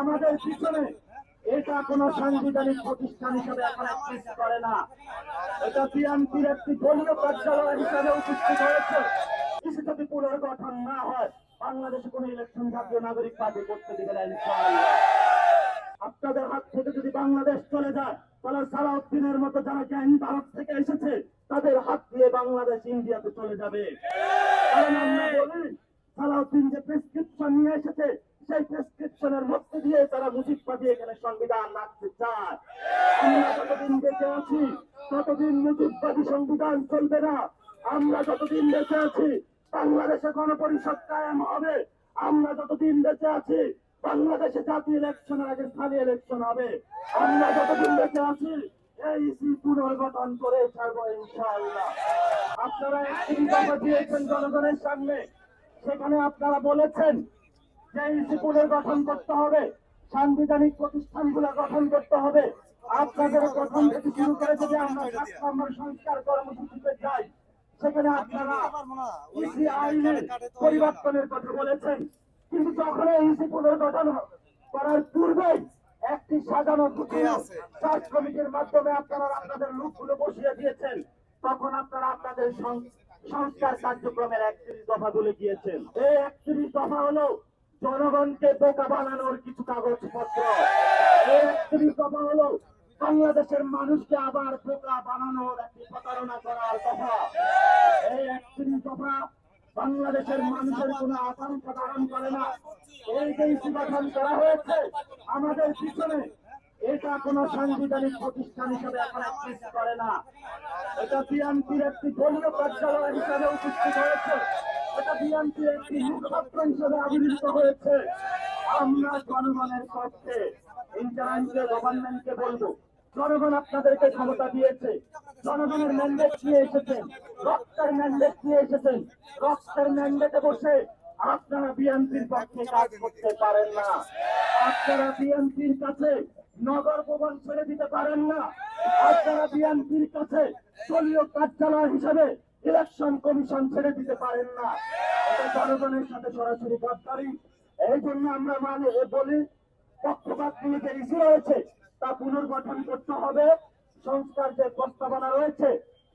আমাদের পিছনে। এটা কোন সাংবিধানিক প্রতিষ্ঠান হিসেবে এখন এক্সিস্ট করে না। এটা বিএনপির একটি দলীয় কার্যালয় হিসেবে উপস্থিত হয়েছে। কিছু যদি পুনর্গঠন না হয়, বাংলাদেশে কোন ইলেকশন জাতীয় নাগরিক পার্টি করতে দিবে আপনাদের হাত থেকে যদি বাংলাদেশ চলে যায়, তাহলে সালাউদ্দিনের মতো যারা জ্ঞানী ভারত থেকে এসেছে, তাদের হাত দিয়ে বাংলাদেশ ইন্ডিয়াতে চলে যাবে। কারণ আমরা যে প্রেসক্রিপশন নিয়ে এসেছে সেই প্রেসক্রিপশনের মধ্যে দিয়ে তারা মুজিব পাতি এখানে সংবিধান রাখতে চায়। আমরা যতদিন বেঁচে আছি, ততদিন মুজিববাদী সংবিধান চলবে না। আমরা যতদিন বেঁচে আছি, বাংলাদেশে গণপরিষদ কায়েম হবে। আমরা যতদিন বেঁচে আছি, বাংলাদেশে জাতীয় ইলেকশনের আগে স্থানীয় ইলেকশন হবে। আমরা যতদিন বেঁচে আছি, এই পুনর্গঠন করে ছাড়বো ইনশাআল্লাহ। আপনারা একটি দিয়েছেন জনগণের সামনে। সেখানে আপনারা বলেছেন যে ইসি গঠন করতে হবে, সাংবিধানিক প্রতিষ্ঠানগুলো গঠন করতে হবে, আপনাদের গঠন থেকে শুরু করে যদি আমরা সংস্কার কর্মসূচিতে যাই, সেখানে আপনারা ইসি আইনের পরিবর্তনের কথা বলেছেন। কিন্তু যখন ইসি পুনর্গঠন করার পূর্বেই একটি সাজানো গুছিয়ে সার্চ কমিটির মাধ্যমে আপনারা আপনাদের লোকগুলো বসিয়ে দিয়েছেন, তখন আপনারা আপনাদের সংস্কার কার্যক্রমের একত্রিশ দফা বলে দিয়েছেন। এই একত্রিশ দফা হলো জনগণকে বোকা বানানোর কিছু কাগজপত্র। দফা হলো, বাংলাদেশের মানুষকে আবার বোকা বানানোর একটি প্রতারণা করার কথা। এই একত্রিশ দফা বাংলাদেশের মানুষের কোনো আকাঙ্ক্ষা ধারণ করে না। এই যে গঠন করা হয়েছে, আমাদের পিছনে এটা কোন সাংবিধানিক প্রতিষ্ঠান হিসেবে এখন করে না। এটা বিএনপির একটি দলীয় কার্যালয় হিসেবে উপস্থিত হয়েছে। এটা বিএনপির একটি মুখপাত্র হিসেবে আবির্ভূত হয়েছে আমরা জনগণের পক্ষে ইন্টারাইনকে গভর্নমেন্টকে বলব জনগণ আপনাদেরকে ক্ষমতা দিয়েছে জনগণের ম্যান্ডেট নিয়ে এসেছেন রক্তের ম্যান্ডেট নিয়ে এসেছেন রক্তের ম্যান্ডেটে বসে আপনারা বিএনপির পক্ষে কাজ করতে পারেন না আপনারা বিএনপির কাছে নগর ভবন ছেড়ে দিতে পারেন না। আপনারা বিএনপির কাছে দলীয় কার্যালয় হিসেবে ইলেকশন কমিশন ছেড়ে দিতে পারেন না। জনগণের সাথে সরাসরি গদ্দারি এই জন্য আমরা মানে বলি পক্ষপাত ইস্যু রয়েছে, তা পুনর্গঠন করতে হবে। সংস্কার যে প্রস্তাবনা রয়েছে,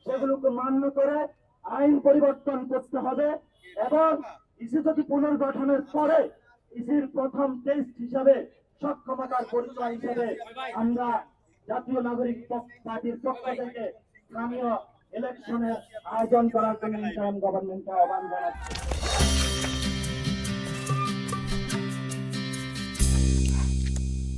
সেগুলোকে মান্য করে আইন পরিবর্তন করতে হবে এবং ইসি যদি পুনর্গঠনের পরে ইসির প্রথম টেস্ট হিসাবে সক্ষমতার পরিচয় হিসেবে আমরা জাতীয় নাগরিক পার্টির পক্ষ থেকে স্থানীয় ইলেকশনের আয়োজন করার জন্য গভর্নমেন্টকে আহ্বান জানাচ্ছি।